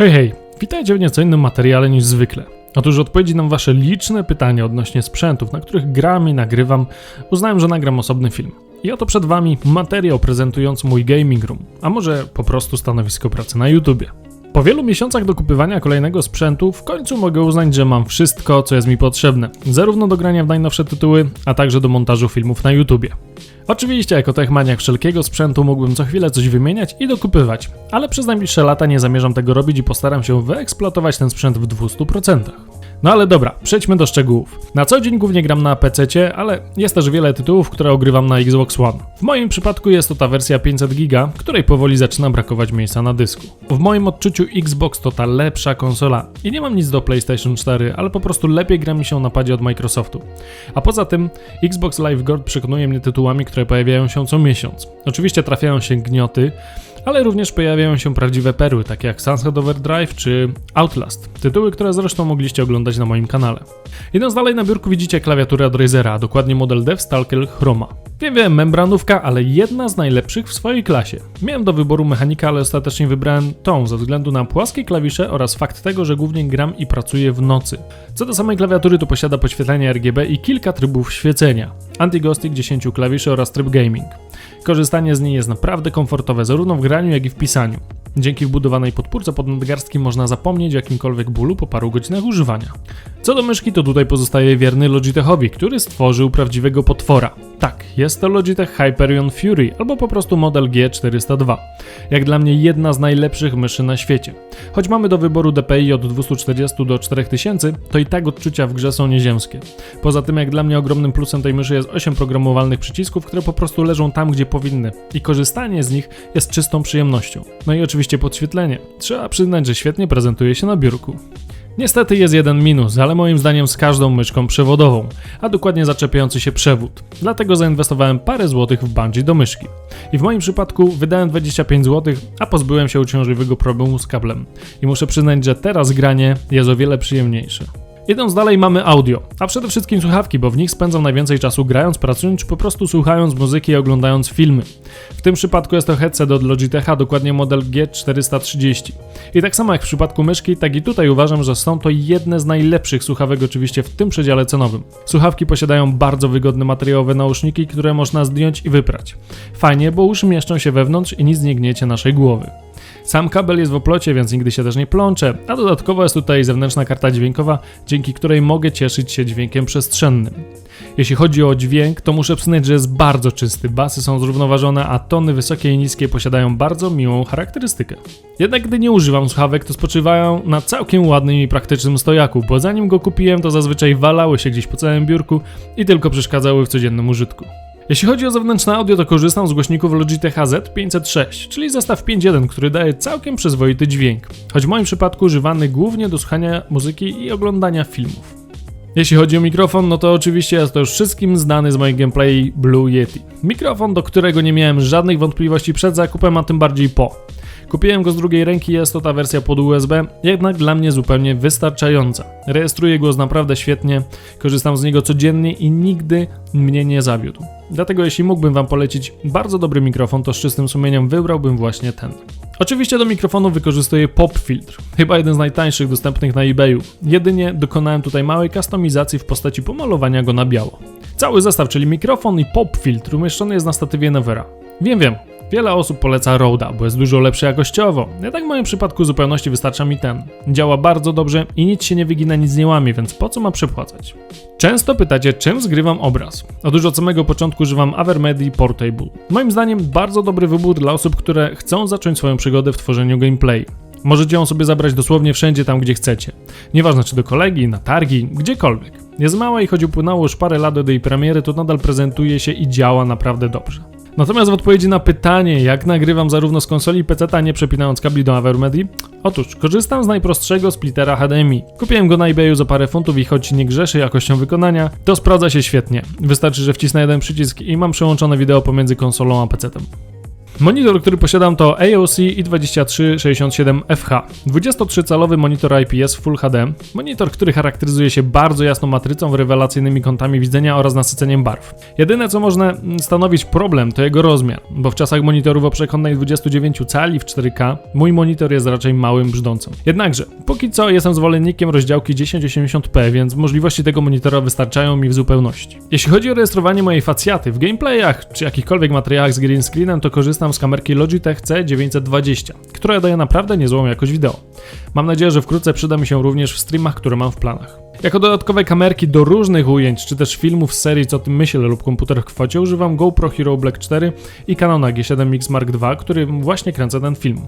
Hej, hej, witajcie w nieco innym materiale niż zwykle. Otóż odpowiedzi na wasze liczne pytania odnośnie sprzętów, na których gram i nagrywam, uznałem, że nagram osobny film. I oto przed wami materiał prezentujący mój gaming room, a może po prostu stanowisko pracy na YouTubie. Po wielu miesiącach dokupywania kolejnego sprzętu, w końcu mogę uznać, że mam wszystko, co jest mi potrzebne, zarówno do grania w najnowsze tytuły, a także do montażu filmów na YouTubie. Oczywiście, jako techmaniak wszelkiego sprzętu mógłbym co chwilę coś wymieniać i dokupywać, ale przez najbliższe lata nie zamierzam tego robić i postaram się wyeksploatować ten sprzęt w 200%. No ale dobra, przejdźmy do szczegółów. Na co dzień głównie gram na PC, ale jest też wiele tytułów, które ogrywam na Xbox One. W moim przypadku jest to ta wersja 500 GB, której powoli zaczyna brakować miejsca na dysku. W moim odczuciu Xbox to ta lepsza konsola i nie mam nic do PlayStation 4, ale po prostu lepiej gra mi się na padzie od Microsoftu. A poza tym Xbox Live Gold przekonuje mnie tytułami, które pojawiają się co miesiąc. Oczywiście trafiają się gnioty, ale również pojawiają się prawdziwe perły, takie jak Sunset Overdrive czy Outlast, tytuły, które zresztą mogliście oglądać na moim kanale. Idąc dalej na biurku widzicie klawiaturę od Razera, dokładnie model DevStalker Chroma. Wiem, wiem, membranówka, ale jedna z najlepszych w swojej klasie. Miałem do wyboru mechanika, ale ostatecznie wybrałem tą ze względu na płaskie klawisze oraz fakt tego, że głównie gram i pracuję w nocy. Co do samej klawiatury, to posiada podświetlenie RGB i kilka trybów świecenia. Anti-ghosting 10 klawiszy oraz tryb gaming. Korzystanie z niej jest naprawdę komfortowe zarówno w graniu, jak i w pisaniu. Dzięki wbudowanej podpórce pod nadgarstki można zapomnieć o jakimkolwiek bólu po paru godzinach używania. Co do myszki, to tutaj pozostaje wierny Logitechowi, który stworzył prawdziwego potwora. Tak, jest to Logitech Hyperion Fury albo po prostu model G402. Jak dla mnie jedna z najlepszych myszy na świecie. Choć mamy do wyboru DPI od 240 do 4000, to i tak odczucia w grze są nieziemskie. Poza tym jak dla mnie ogromnym plusem tej myszy jest 8 programowalnych przycisków, które po prostu leżą tam, gdzie powinny i korzystanie z nich jest czystą przyjemnością. No i oczywiście podświetlenie. Trzeba przyznać, że świetnie prezentuje się na biurku. Niestety jest jeden minus, ale moim zdaniem z każdą myszką przewodową, a dokładnie zaczepiający się przewód. Dlatego zainwestowałem parę złotych w bungee do myszki. I w moim przypadku wydałem 25 zł, a pozbyłem się uciążliwego problemu z kablem. I muszę przyznać, że teraz granie jest o wiele przyjemniejsze. Idąc dalej mamy audio, a przede wszystkim słuchawki, bo w nich spędzam najwięcej czasu grając, pracując czy po prostu słuchając muzyki i oglądając filmy. W tym przypadku jest to headset od Logitecha, dokładnie model G430. I tak samo jak w przypadku myszki, tak i tutaj uważam, że są to jedne z najlepszych słuchawek oczywiście w tym przedziale cenowym. Słuchawki posiadają bardzo wygodne materiałowe nauszniki, które można zdjąć i wyprać. Fajnie, bo uszy mieszczą się wewnątrz i nic nie gniecie naszej głowy. Sam kabel jest w oplocie, więc nigdy się też nie plącze, a dodatkowo jest tutaj zewnętrzna karta dźwiękowa, dzięki której mogę cieszyć się dźwiękiem przestrzennym. Jeśli chodzi o dźwięk, to muszę przyznać, że jest bardzo czysty, basy są zrównoważone, a tony wysokie i niskie posiadają bardzo miłą charakterystykę. Jednak gdy nie używam słuchawek, to spoczywają na całkiem ładnym i praktycznym stojaku, bo zanim go kupiłem, to zazwyczaj walały się gdzieś po całym biurku i tylko przeszkadzały w codziennym użytku. Jeśli chodzi o zewnętrzne audio, to korzystam z głośników Logitech AZ506, czyli zestaw 5.1, który daje całkiem przyzwoity dźwięk, choć w moim przypadku używany głównie do słuchania muzyki i oglądania filmów. Jeśli chodzi o mikrofon, no to oczywiście jest to już wszystkim znany z moich gameplay Blue Yeti. Mikrofon, do którego nie miałem żadnych wątpliwości przed zakupem, a tym bardziej po. Kupiłem go z drugiej ręki, jest to ta wersja pod USB, jednak dla mnie zupełnie wystarczająca. Rejestruje głos naprawdę świetnie, korzystam z niego codziennie i nigdy mnie nie zawiódł. Dlatego jeśli mógłbym wam polecić bardzo dobry mikrofon, to z czystym sumieniem wybrałbym właśnie ten. Oczywiście do mikrofonu wykorzystuję pop filtr, chyba jeden z najtańszych dostępnych na eBayu. Jedynie dokonałem tutaj małej kustomizacji w postaci pomalowania go na biało. Cały zestaw, czyli mikrofon i pop filtr umieszczony jest na statywie Nevera. Wiem, wiem, Wiele osób poleca Roda, bo jest dużo lepszy jakościowo. Jednak w moim przypadku zupełności wystarcza mi ten. Działa bardzo dobrze i nic się nie wygina, nic nie łamie, więc po co ma przepłacać? Często pytacie, czym zgrywam obraz. Otóż od samego początku używam Avermedi Portable. Moim zdaniem bardzo dobry wybór dla osób, które chcą zacząć swoją przygodę w tworzeniu gameplay. Możecie ją sobie zabrać dosłownie wszędzie tam, gdzie chcecie. Nieważne czy do kolegi, na targi, gdziekolwiek. Jest mała i choć upłynęło już parę lat do jej premiery, to nadal prezentuje się i działa naprawdę dobrze. Natomiast w odpowiedzi na pytanie, jak nagrywam zarówno z konsoli PC, nie przepinając kabli do Avermedi, otóż korzystam z najprostszego splittera HDMI. Kupiłem go na eBayu za parę funtów i choć nie grzeszy jakością wykonania, to sprawdza się świetnie. Wystarczy, że wcisnę jeden przycisk i mam przełączone wideo pomiędzy konsolą a PC-tem. Monitor, który posiadam to AOC i2367FH. 23-calowy monitor IPS Full HD. Monitor, który charakteryzuje się bardzo jasną matrycą, rewelacyjnymi kątami widzenia oraz nasyceniem barw. Jedyne co można stanowić problem to jego rozmiar, bo w czasach monitorów o przekątnej 29 cali w 4K mój monitor jest raczej małym brzdącem. Jednakże, póki co jestem zwolennikiem rozdziałki 1080p, więc możliwości tego monitora wystarczają mi w zupełności. Jeśli chodzi o rejestrowanie mojej facjaty w gameplayach czy jakichkolwiek materiałach z green screenem, to korzystam z kamerki Logitech C920, która daje naprawdę niezłą jakość wideo. Mam nadzieję, że wkrótce przyda mi się również w streamach, które mam w planach. Jako dodatkowe kamerki do różnych ujęć, czy też filmów z serii Co tym myślę lub komputer w kwocie, używam GoPro Hero Black 4 i Canona G7X Mark II, którym właśnie kręcę ten film.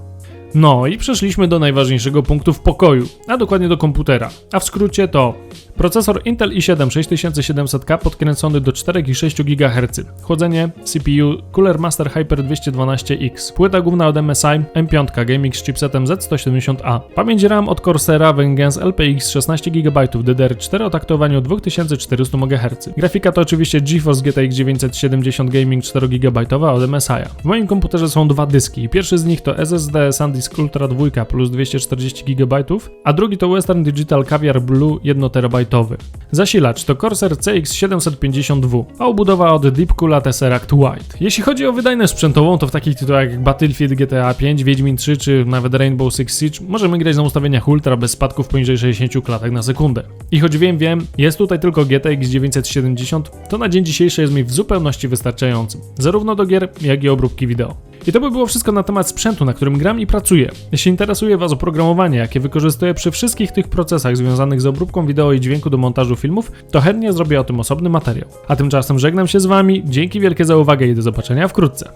No i przeszliśmy do najważniejszego punktu w pokoju, a dokładnie do komputera. A w skrócie to procesor Intel i7 6700K podkręcony do 4,6 GHz, chłodzenie CPU Cooler Master Hyper 212X, płyta główna od MSI M5 Gaming z chipsetem Z170A, pamięć RAM od Corsera Vengeance LPX 16 GB DDR4 o taktowaniu 2400 MHz. Grafika to oczywiście GeForce GTX 970 Gaming 4 GB od MSI. W moim komputerze są dwa dyski. Pierwszy z nich to SSD SanDisk Ultra 2 plus 240 GB, a drugi to Western Digital Caviar Blue 1 TB. Zasilacz to Corsair CX750W, a obudowa od Deepcoola Tesseract White. Jeśli chodzi o wydajność sprzętową, to w takich tytułach jak Battlefield, GTA 5, Wiedźmin 3 czy nawet Rainbow Six Siege możemy grać na ustawieniach ultra bez spadków poniżej 60 klatek na sekundę. I choć wiem, wiem, jest tutaj tylko GTX 970, to na dzień dzisiejszy jest mi w zupełności wystarczającym, zarówno do gier, jak i obróbki wideo. I to by było wszystko na temat sprzętu, na którym gram i pracuję. Jeśli interesuje Was oprogramowanie, jakie wykorzystuję przy wszystkich tych procesach związanych z obróbką wideo i dźwięku do montażu filmów, to chętnie zrobię o tym osobny materiał. A tymczasem żegnam się z Wami, dzięki wielkie za uwagę i do zobaczenia wkrótce.